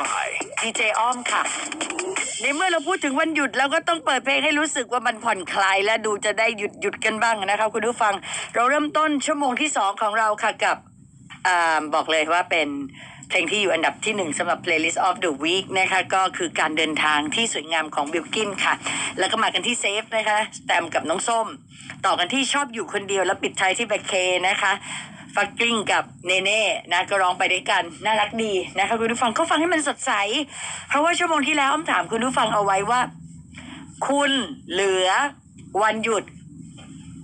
by ดีเจอ้อมค่ะ ในเมื่อเราพูดถึงวันหยุดเราก็ต้องเปิดเพลงให้รู้สึกว่ามันผ่อนคลายและดูจะได้หยุดหยุดกันบ้างนะครับคุณผู้ฟัง เราเริ่มต้นชั่วโมงที่สองของเราค่ะกับอาบอกเลยว่าเป็นเพลงที่อยู่อันดับที่หนึ่งสำหรับ playlist of the week นะคะก็คือการเดินทางที่สวยงามของบิลกินค่ะ แล้วก็มากันที่เซฟนะคะแตมกับน้องส้ม ต่อกันที่ชอบอยู่คนเดียวแล้วปิดท้ายที่แบคเคนะคะ ฟักกิ้งกับเนเน่นะก็ร้องไปด้วยกัน น่ารักดีนะคะคุณผู้ฟังก็ฟังให้มันสดใส เพราะว่าชั่วโมงที่แล้วอ้อมถามคุณผู้ฟังเอาไว้ว่า คุณเหลือวันหยุด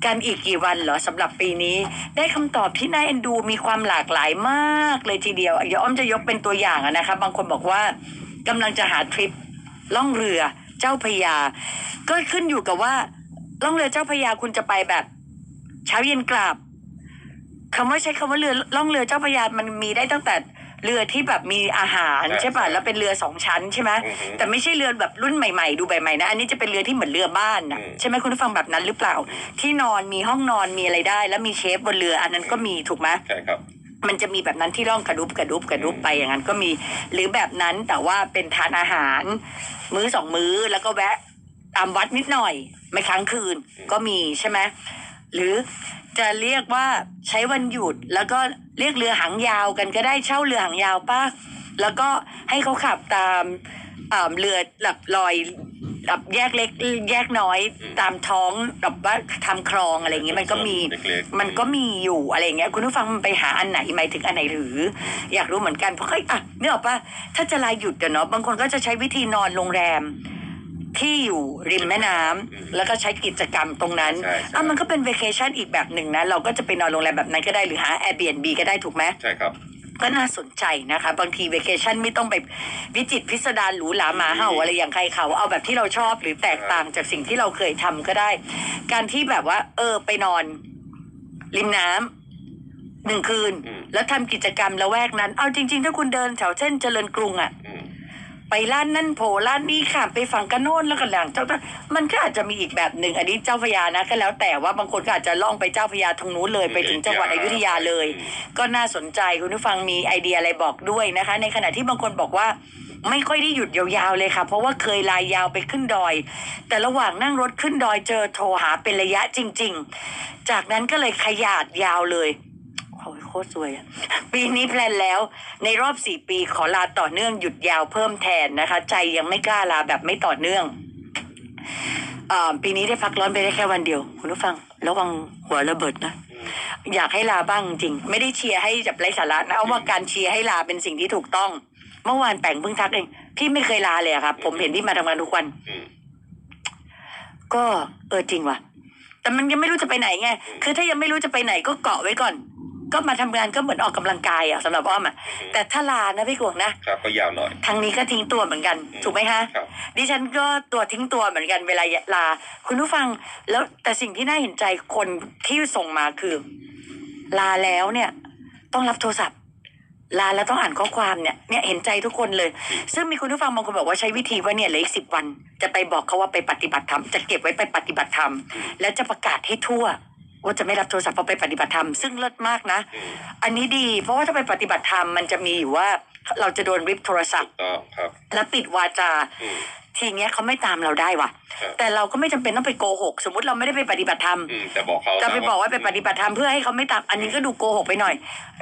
กันอีกกี่วันเหรอสำหรับปีนี้ ได้คำตอบที่น่าเอ็นดูมีความหลากหลายมากเลยทีเดียวเดี๋ยวอ้อมจะยกเป็นตัวอย่างนะคะบางคนบอกว่ากำลังจะหาทริปล่องเรือเจ้าพยา ก็ขึ้นอยู่กับว่าล่องเรือเจ้าพยาคุณจะไปแบบ เช้าเย็นกลับ คำว่าใช้คำว่าเรือล่องเรือเจ้าพระยามันมีได้ตั้งแต่เรือที่แบบมีอาหารใช่ใช่ป่ะใช่แล้วเป็นเรือสองชั้นใช่ไหมอือฮึแต่ไม่ใช่เรือแบบรุ่นใหม่ๆ ดูใหม่ๆนะอันนี้จะเป็นเรือที่เหมือนเรือบ้านนะอืมใช่ไหมคุณผู้ฟังแบบนั้นหรือเปล่า ที่นอนมีห้องนอนมีอะไรได้ แล้วมีเชฟบนเรืออันนั้นก็มีถูกไหมใช่ครับมันจะมีแบบนั้นที่ร่องกระดุบกระดุบกระดุบไปอย่างนั้นก็มี หรือแบบนั้นแต่ว่าเป็นทานอาหาร มื้อสองมื้อแล้วก็แวะตามวัดนิดหน่อย ไม่ค้างคืนก็มีใช่ไหม หรือจะเรียกว่าใช้วันหยุด แล้วก็เรียกเรือหางยาวกันก็ได้เช่าเรือหางยาวป่ะแล้วก็ให้เขาขับตามอ่าเรือแบบลอยแบบแยกเล็กแยกน้อยอืมตามท้องแบบว่าทำคลองอะไรอย่างเงี้ยมันก็มีเล็กๆมันก็มีอยู่อะไรอย่างเงี้ยคุณผู้ฟังมันไปหาอันไหนหมายถึงอันไหนหรือ อยากรู้เหมือนกันเพราะเฮ้ยอะนึกออกปะถ้าจะลาหยุดกันเนาะบางคนก็จะใช้วิธีนอนโรงแรม ที่อยู่ริมแม่น้ำอืมแล้วก็ใช้กิจกรรมตรงนั้นใช่ใช่ อะมันก็เป็นเวเคชั่นอีกแบบหนึ่งนะ เราก็จะไปนอนโรงแรมแบบนั้นก็ได้หรือหา Airbnb ก็ได้ถูกไหม ใช่ครับก็น่าสนใจนะคะ บางทีเวเคชั่นไม่ต้องไปวิจิตรพิสดารหรูหราหมาเห่าอะไรอย่างใครเขา เอาแบบที่เราชอบหรือแตกต่างจากสิ่งที่เราเคยทำก็ได้ การที่แบบว่า เออไปนอน ริมน้ำหนึ่งคืน อืมแล้วทำกิจกรรมละแวกนั้น เอาจริง ๆ ถ้าคุณเดินแถวเส้นเจริญกรุงอะอืม ไปร้านนั่นโผล่ร้านนี้ค่ะไปฝั่งกันโน้นแล้วก็หลังเจ้ามันก็อาจจะมีอีกแบบหนึ่งอันนี้เจ้าพระยานะก็แล้วแต่ว่าบางคนก็อาจจะล่องไปเจ้าพระยาทางนู้นเลยไปถึงจังหวัดอยุธยาเลย ก็น่าสนใจคุณผู้ฟังมีไอเดียอะไรบอกด้วยนะคะ ในขณะที่บางคนบอกว่าไม่ค่อยได้หยุดยาวๆเลยค่ะ เพราะว่าเคยลายยาวไปขึ้นดอย แต่ระหว่างนั่งรถขึ้นดอยเจอโทรหาเป็นระยะจริง ๆ จากนั้นก็เลยขยาดยาวเลย โอ้ยโคตรสวยอะปีนี้แพลนแล้ว ในรอบสี่ปีขอลาต่อเนื่องหยุดยาวเพิ่มแทนนะคะ ใจยังไม่กล้าลาแบบไม่ต่อเนื่องเอ่อปีนี้ได้พักร้อนไปได้แค่วันเดียว คุณผู้ฟัง ระวังหัวระเบิดนะอืมอยากให้ลาบ้างจริง ไม่ได้เชียร์ให้จับไร้สาระนะเอาว่าการเชียร์ให้ลาเป็นสิ่งที่ถูกต้อง เมื่อวานแป่งเพิ่งทักเองพี่ไม่เคยลาเลยอะครับ ผมเห็นพี่มาทำงานทุกวันอืมก็เออจริงว่ะแต่มันยังไม่รู้จะไปไหนไง คือถ้ายังไม่รู้จะไปไหนก็เกาะไว้ก่อน ก็มาทำงานก็เหมือนออกกำลังกายอะสำหรับอ้อมอะแต่ถ้าลานะพี่กวงนะครับก็ยาวหน่อยทางนี้ก็ทิ้งตัวเหมือนกันอืมถูกไหมฮะครับดิฉันก็ตัวทิ้งตัวเหมือนกันเวลาลา คุณผู้ฟังแล้วแต่สิ่งที่น่าเห็นใจคนที่ส่งมาคือ ลาแล้วเนี่ย ต้องรับโทรศัพท์ลาแล้วต้องอ่านข้อความเนี่ยเนี่ยเห็นใจทุกคนเลย ซึ่งมีคุณผู้ฟังบางคนบอกว่าใช้วิธีว่าเนี่ยเหลืออีกสิบวัน จะไปบอกเขาว่าไปปฏิบัติธรรมจะเก็บไว้ไปปฏิบัติธรรมแล้วจะประกาศให้ทั่ว ว่าจะไม่รับโทรศัพท์พอไปปฏิบัติธรรมซึ่งเลิศมากนะอืมอันนี้ดี เพราะว่าถ้าไปปฏิบัติธรรมมันจะมีอยู่ว่าเราจะโดนริบโทรศัพถูท์กต้องครับแล้วปิดวาจาอืมทีเนี้ยเขาไม่ตามเราได้ว่ะครับแต่เราก็ไม่จำเป็นต้องไปโกหก สมมติเราไม่ได้ไปปฏิบัติธรรมอืมแต่บอกเขาจะไปนบอกว่าไปปฏิบัติธรรมเพื่อให้เขาไม่ตามอันนี้ก็ดูโกหกไปหน่อย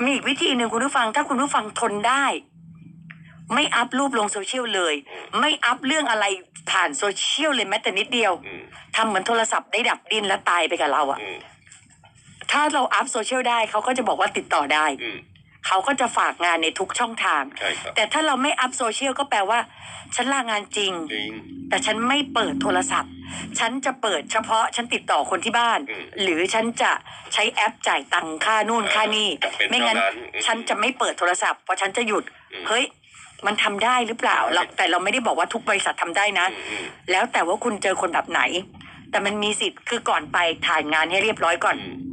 มีอีกวิธีหนึ่งคุณผู้ฟัง ถ้าคุณผู้ฟังทนได้ ไม่อัพรูปลงโซเชียลเลย ไม่อัพเรื่องอะไรผ่านโซเชียลเลยแม้แต่นิดเดียวอืมทำเหมือนโทรศัพท์ได้ดับดิ้นแล้วตายไปกับเราอะอืม ถ้าเราอัพโซเชียลได้เขาก็จะบอกว่าติดต่อได้ อืมเขาก็จะฝากงานในทุกช่องทาง ใช่ครับแต่ถ้าเราไม่อัพโซเชียลก็แปลว่า ฉันลางานจริง จริง แต่ฉันไม่เปิดโทรศัพท์ ฉันจะเปิดเฉพาะฉันติดต่อคนที่บ้าน อืมหรือฉันจะใช้แอปจ่ายตังค่านู่นค่านี่จำเป็นไม่งั้น เท่านั้นอืมฉันจะไม่เปิดโทรศัพท์เพราะฉันจะหยุด อืมเฮ้ย มันทำได้หรือเปล่าเราแต่เราไม่ได้บอกว่าทุกบริษัททำได้นะ อืมอืม แล้วแต่ว่าคุณเจอคนแบบไหน แต่มันมีสิทธิ์คือก่อนไปถ่ายงานให้เรียบร้อยก่อน อืม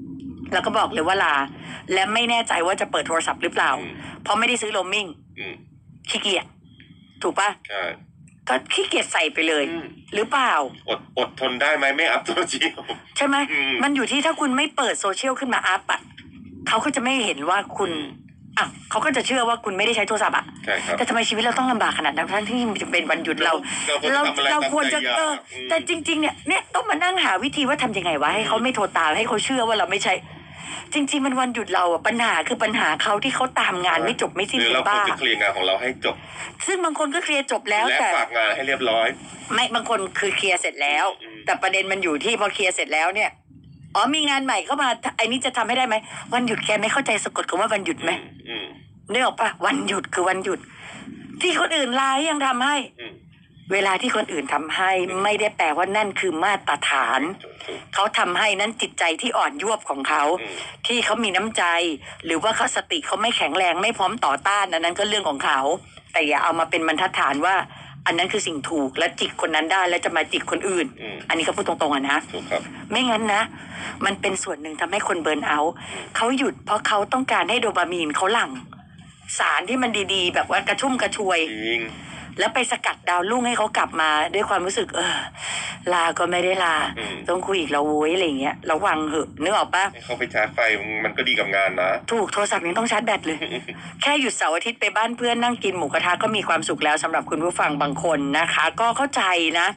แล้วก็บอกเลยว่าลา และไม่แน่ใจว่าจะเปิดโทรศัพท์หรือเปล่าอืมเพราะไม่ได้ซื้อโรมมิ่งอืมขี้เกียจถูกปะใช่ก็ขี้เกียจใส่ไปเลยอืมหรือเปล่า อดอดทนได้ไหมไม่อัพโซเชียลใช่ไหมอืมมันอยู่ที่ถ้าคุณไม่เปิดโซเชียลขึ้นมาอัพอะเขาก็จะไม่เห็นว่าคุณอืมอะเขาก็จะเชื่อว่าคุณไม่ได้ใช้โทรศัพท์อะใช่ครับแต่ทำไมชีวิตเราต้องลำบากขนาดนั้นทั้งที่มันจะเป็นวันหยุดเรา เราเราควรจะทำอะไรเราควรจะตามใจอยากเอออืมแต่จริง ๆ เนี่ยเนี่ยต้องมานั่งหาวิธีว่าทำยังไงวะให้เขาไม่โทรตามให้เขาเชื่อว่าเราไม่ใช่ จริง ๆ มันวันหยุดเราอะปัญหาคือปัญหาเขาที่เขาตามงานไม่จบไม่สิ้นหรือเป็นเราควรบ้าจะเคลียร์งานของเราให้จบ ซึ่งบางคนก็เคลียร์จบแล้วและแต่ ฝากงานให้เรียบร้อย ไม่บางคนคือเคลียร์เสร็จแล้ว อืม แต่ประเด็นมันอยู่ที่พอเคลียร์เสร็จแล้วเนี่ยอ๋อมีงานใหม่เข้ามาไอ้นี่จะทำให้ได้ไหมวันหยุดแกไม่เข้าใจสะกดคำว่าวันหยุดไหมอืมนึกออกปะวันหยุดคือวันหยุด ที่คนอื่นลายังทำให้ อืม เวลาที่คนอื่นทำให้ไม่ได้แปลว่านั่นคือมาตรฐานถูกถูกเขาทำให้นั้นจิตใจที่อ่อนยวบของเขาอืมที่เขามีน้ำใจ หรือว่าเขาสติเขาไม่แข็งแรงไม่พร้อมต่อต้านอันนั้นก็เรื่องของเขา แต่อย่าเอามาเป็นบรรทัดฐานว่า อันนั้นคือสิ่งถูกและจิกคนนั้นได้แล้วจะมาจิกคนอื่นอืมอันนี้ก็พูดตรงๆอะนะถูกครับไม่งั้นนะ มันเป็นส่วนหนึ่งทำให้คนเบิร์นเอาท์เขาหยุดเพราะเขาต้องการให้โดปามีนเขาหลั่งสารที่มันดีๆ แบบว่ากระชุ่มกระชวยจริง แล้วไปสกัดดาวรุ่งให้เขากลับมาด้วยความรู้สึก เออ ลาก็ไม่ได้ลา อืม ต้องคุยอีกแล้วโว้ยอะไรอย่างเงี้ยระวังเหอะนึกออกปะให้เขาไปชาร์จไฟมันก็ดีกับงานนะ ถูกโทรศัพท์ยังต้องชาร์จแบตเลย แค่หยุดเสาร์อาทิตย์ไปบ้านเพื่อนนั่งกินหมูกระทะก็มีความสุขแล้วสำหรับคุณผู้ฟังบางคนนะคะ ก็เข้าใจนะ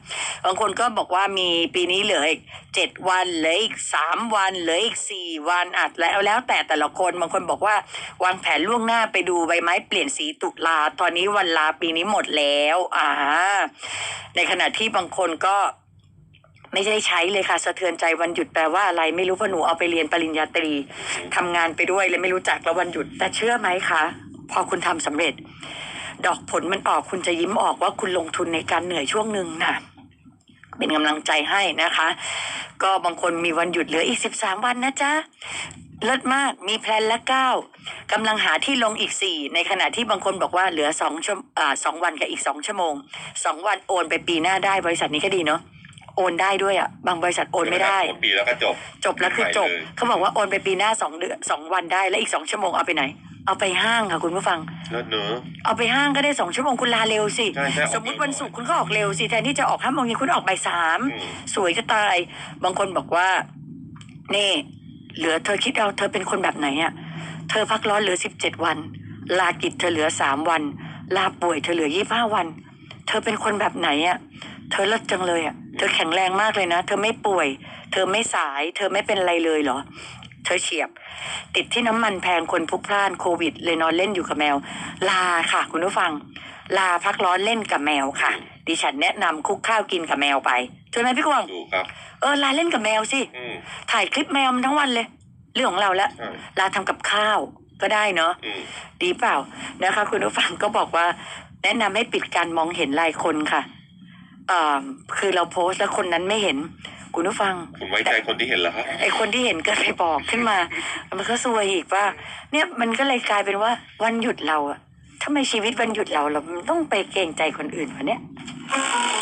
บางคนก็บอกว่ามีปีนี้เหลืออีกเจ็ดวันเหลืออีกสามวันเหลืออีกสี่วันอัดแล้วแล้วแต่แต่ละคนบางคนบอกว่าวางแผนล่วงหน้าไปดูใบไม้เปลี่ยนสีตุลาตอนนี้วันลาปีนี้หมดแล้วแล้ว อ่า ในขณะที่บางคนก็ไม่ได้ใช้เลยค่ะ สะเทือนใจวันหยุดแปลว่าอะไร ไม่รู้เพราะหนูเอาไปเรียนปริญญาตรีทำงานไปด้วยเลยไม่รู้จักแล้ววันหยุด แต่เชื่อไหมคะ พอคุณทำสำเร็จ ดอกผลมันออกคุณจะยิ้มออกว่าคุณลงทุนในการเหนื่อยช่วงหนึ่งน่ะเป็นกำลังใจให้นะคะ ก็บางคนมีวันหยุดเหลืออีกสิบสามวันนะจ๊ะ เลิศมากมีแพลนละเก้ากำลังหาที่ลงอีกสี่ในขณะที่บางคนบอกว่าเหลือสองชั่วอ่าสองวันกับอีกสองชั่วโมงสองวันโอนไปปีหน้าได้บริษัทนี้ก็ดีเนาะโอนได้ด้วยอะบางบริษัทโอนไม่ได้หมดปีแล้วก็จบ จบแล้วคือจบไปเลยเขาบอกว่าโอนไปปีหน้าสองเดือนสองวันได้แล้วอีกสองชั่วโมงเอาไปไหน เอาไปห้างค่ะคุณผู้ฟังเลิศเนอะเอาไปห้างก็ได้สองชั่วโมงคุณลาเร็วสิใช่ใช่ออกสมมติวันศุกร์คุณก็ออกเร็วสิแทนที่จะออกห้าโมงเย็นคุณออกบ่ายสามอืมสวยจะตาย บางคนบอกว่านี่ เหลือเธอคิดเอาเธอเป็นคนแบบไหนอะเธอพักร้อนเหลือสิบเจ็ดวัน ลากิจเธอเหลือสามวัน ลาป่วยเธอเหลือยี่ห้าวัน เธอเป็นคนแบบไหนอะเธอเลิศจังเลยอะเธอแข็งแรงมากเลยนะ เธอไม่ป่วย เธอไม่สาย เธอไม่เป็นไรเลยเหรอ เธอเฉียบ ติดที่น้ำมันแพงคนพลุกพล่านโควิด เลยนอนเล่นอยู่กับแมว ลาค่ะ คุณผู้ฟัง ลาพักร้อนเล่นกับแมวค่ะ ดิฉันแนะนำคุกข้าวกินกับแมวไปใช่ไหมพี่กวางถู ครับ เออลาเล่นกับแมวสิ อืม ถ่ายคลิปแมวมันทั้งวันเลย เรื่องของเราละใช่ ลาทำกับข้าวก็ได้เนาะ อืม ดีเปล่านะคะ คุณผู้ฟังก็บอกว่า แนะนำให้ปิดการมองเห็นลายคนค่ะเอ่อคือเราโพสต์แล้วคนนั้นไม่เห็น คุณผู้ฟัง คุณไว้ใจคนที่เห็นแล้วครับ ไอคนที่เห็นก็ไปบอกขึ้นมา มันก็ซวยอีกว่า เนี่ยมันก็เลยกลายเป็นว่าวันหยุดเราอะทำไมชีวิตวันหยุดเราเราต้องไปเกรงใจคนอื่นวะเนี่ยอังค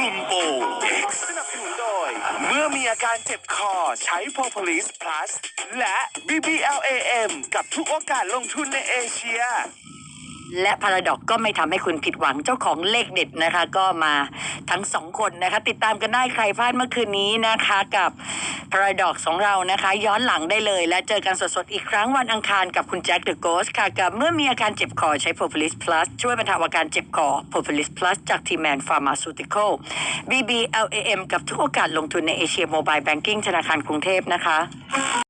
ลุมโปง X สนับสนุนโดย เมื่อมีอาการเจ็บคอใช้ Propolis Plus และ BBLAM กับทุกโอกาสลงทุนในเอเชีย และพาราดอกก็ไม่ทำให้คุณผิดหวังเจ้าของเลขเด็ดนะคะ ก็มาทั้งสองคนนะคะ ติดตามกันได้ใครพลาดเมื่อคืนนี้นะคะกับพาราดอกของเรานะคะ ย้อนหลังได้เลย และเจอกันสดๆอีกครั้งวันอังคารกับคุณแจ็คเดอะโกสค่ะกับเมื่อมีอาการเจ็บคอใช้ Propolis Plus ช่วยบรรเทาอาการเจ็บคอ Propolis Plus จากทีแมนฟาร์มาซูติคอล BBLAM กับทุกโอกาสลงทุนในเอเชียโมบายแบงกิ้งธนาคารกรุงเทพนะคะ